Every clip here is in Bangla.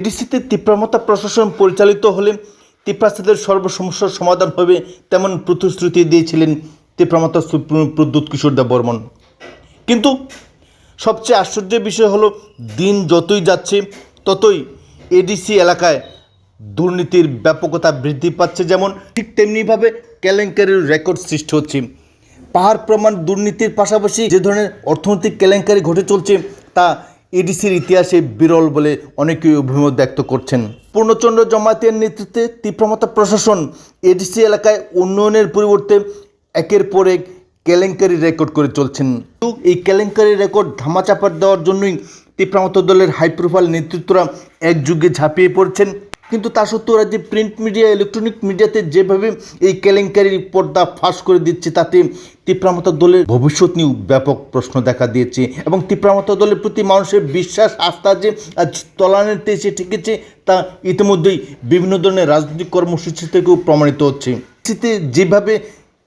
এডিসিতে তীব্রমতা প্রশাসন পরিচালিত হলে তীব্রাস্তাদের সর্বসমস্যার সমাধান হবে তেমন প্রতিশ্রুতি দিয়েছিলেন তীব্রমতা সুপ্রিম প্রদ্যুৎ কিশোর দেব বর্মন। কিন্তু সবচেয়ে আশ্চর্যের বিষয় হলো, দিন যতই যাচ্ছে, ততই এডিসি এলাকায় দুর্নীতির ব্যাপকতা বৃদ্ধি পাচ্ছে যেমন, ঠিক তেমনিভাবে কেলেঙ্কারির রেকর্ড সৃষ্টি হচ্ছে। পাহাড় প্রমাণ দুর্নীতির পাশাপাশি যে ধরনের অর্থনৈতিক কেলেঙ্কারি ঘটে চলছে, তা এডিসির ইতিহাসে বিরল বলে অনেকেই অভিমত ব্যক্ত করছেন। পূর্ণচন্দ্র জমাতের নেতৃত্বে তীব্রমতা প্রশাসন এডিসি এলাকায় উন্নয়নের পরিবর্তে একের পর এক কেলেঙ্কারি রেকর্ড করে চলছেন। এই কেলেঙ্কারি রেকর্ড ধামাচাপা দেওয়ার জন্যই তীব্রমত দলের হাই প্রোফাইল নেতৃত্বরা একযুগে ঝাঁপিয়ে পড়ছেন। কিন্তু তা সত্ত্বেও রাজ্যে প্রিন্ট মিডিয়া ইলেকট্রনিক মিডিয়াতে যেভাবে এই কেলেঙ্কারির পর্দা ফাঁস করে দিচ্ছে, তাতে তীব্রামতা দলের ভবিষ্যৎ নিয়েও ব্যাপক প্রশ্ন দেখা দিয়েছে এবং তীব্রামতা দলের প্রতি মানুষের বিশ্বাস, আস্থা যে আজ তলানিতে এসে ঠেকেছে, তা ইতিমধ্যেই বিভিন্ন ধরনের রাজনৈতিক কর্মসূচি থেকেও প্রমাণিত হচ্ছে। যেভাবে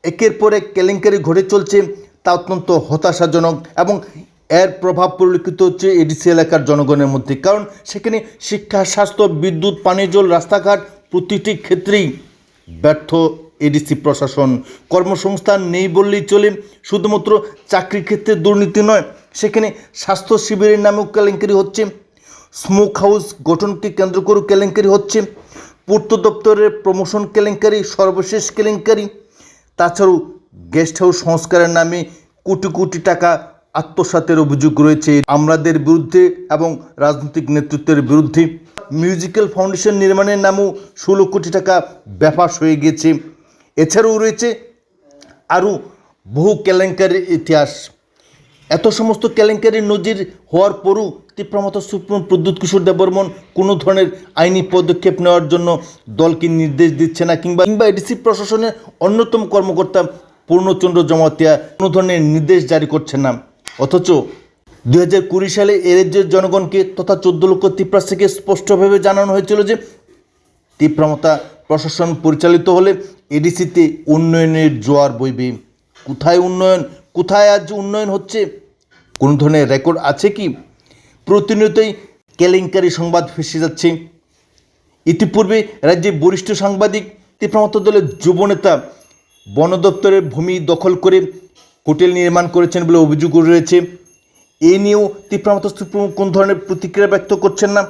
একের পর এক কেলেঙ্কারি ঘটে চলছে, তা অত্যন্ত হতাশাজনক এবং এর প্রভাব পরিলক্ষিত হচ্ছে এডিসি এলাকার জনগণের মধ্যে, কারণ সেখানে শিক্ষা, স্বাস্থ্য, বিদ্যুৎ পানীয় জল, রাস্তাঘাট প্রতিটি ক্ষেত্রেই ব্যর্থ এডিসি প্রশাসন। কর্মসংস্থান নেই বললেই চলে, শুধুমাত্র চাকরির ক্ষেত্রে দুর্নীতি নয়, সেখানে স্বাস্থ্য শিবিরের নামেও কেলেঙ্কারি হচ্ছে, স্মোক হাউস গঠনকে কেন্দ্র করে কেলেঙ্কারি হচ্ছে, পূর্ত দপ্তরের প্রমোশন কেলেঙ্কারি, সর্বশেষ কেলেঙ্কারি, তাছাড়াও গেস্ট হাউস সংস্কারের নামে কোটি কোটি টাকা আত্মসাতের অভিযোগ রয়েছে আমলাদের বিরুদ্ধে এবং রাজনৈতিক নেতৃত্বের বিরুদ্ধে। মিউজিক্যাল ফাউন্ডেশন নির্মাণের নামও ষোলো কোটি টাকা ব্যাপাস হয়ে গিয়েছে। এছাড়াও রয়েছে আরও বহু কেলেঙ্কারির ইতিহাস। এত সমস্ত কেলেঙ্কারির নজির হওয়ার পরও তীব্রমত সুপ্রিম প্রদ্যুৎ কিশোর দেববর্মন কোনো ধরনের আইনি পদক্ষেপ নেওয়ার জন্য দলকে নির্দেশ দিচ্ছে না কিংবা কিংবা এডিসি প্রশাসনের অন্যতম কর্মকর্তা পূর্ণচন্দ্র জমাতিয়া কোনো ধরনের নির্দেশ জারি করছেন না। অথচ দুই হাজার কুড়ি সালে এ রাজ্যের জনগণকে তথা চোদ্দ লক্ষ তিপ্রাস থেকে স্পষ্টভাবে জানানো হয়েছিল যে তীব্রমতা প্রশাসন পরিচালিত হলে এডিসিতে উন্নয়নের জোয়ার বইবে। কোথায় উন্নয়ন? কোথায় আজ উন্নয়ন হচ্ছে? কোনো ধরনের রেকর্ড আছে কি? প্রতিনিয়তই কেলেঙ্কারি সংবাদ ভেসে যাচ্ছে। ইতিপূর্বে রাজ্যে বরিষ্ঠ সাংবাদিক তীব্রমত দলের যুবনেতা বন দপ্তরের ভূমি দখল করে হোটেল নির্মাণ করেছেন বলে অভিযোগ রয়েছে। এ নিয়েও তীব্রমত কোন ধরনের প্রতিক্রিয়া ব্যক্ত করছেন না?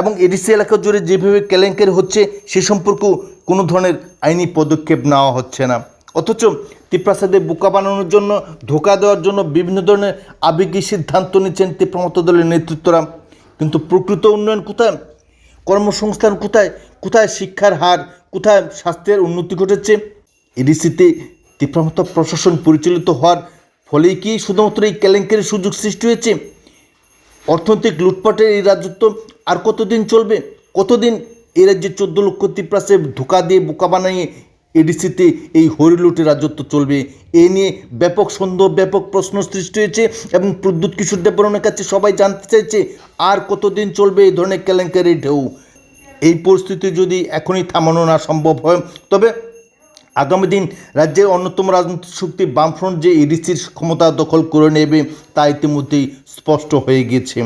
এবং এডিসি এলাকা জুড়ে যেভাবে কেলেঙ্কারি হচ্ছে, সে সম্পর্কেও কোনো ধরনের আইনি পদক্ষেপ নেওয়া হচ্ছে না। অথচ তীব্রাসাদের বোকা বানানোর জন্য, ধোকা দেওয়ার জন্য বিভিন্ন ধরনের আবেগী সিদ্ধান্ত নিচ্ছেন তীব্রমত দলের নেতৃত্বরা। কিন্তু প্রকৃত উন্নয়ন কোথায়? কর্মসংস্থান কোথায়? কোথায় শিক্ষার হার? কোথায় স্বাস্থ্যের উন্নতি ঘটেছে? এডিসিতে তীব্রমত প্রশাসন পরিচালিত হওয়ার ফলেই কি শুধুমাত্র এই কেলেঙ্কারির সুযোগ সৃষ্টি হয়েছে? অর্থনৈতিক লুটপাটের এই রাজত্ব আর কতদিন চলবে? কতদিন এই রাজ্যে চোদ্দ লক্ষ তিপ্রাসে ধোকা দিয়ে বোকা বানিয়ে এডিসিতে এই হরিলুটের রাজত্ব চলবে? এ নিয়ে ব্যাপক সন্দেহ, ব্যাপক প্রশ্ন সৃষ্টি হয়েছে এবং প্রদ্যুৎ কিশোর দেববর্মনের কাছে সবাই জানতে চাইছে, আর কতদিন চলবে এই ধরনের কেলেঙ্কারি ঢেউ? এই পরিস্থিতি যদি এখনই থামানো না সম্ভব হয়, তবে আগামী দিন রাজ্যের অন্যতম রাজনৈতিক শক্তি বামফ্রন্ট যে ইডিসির ক্ষমতা দখল করে নেবে তা ইতিমধ্যেই স্পষ্ট হয়ে গিয়েছে।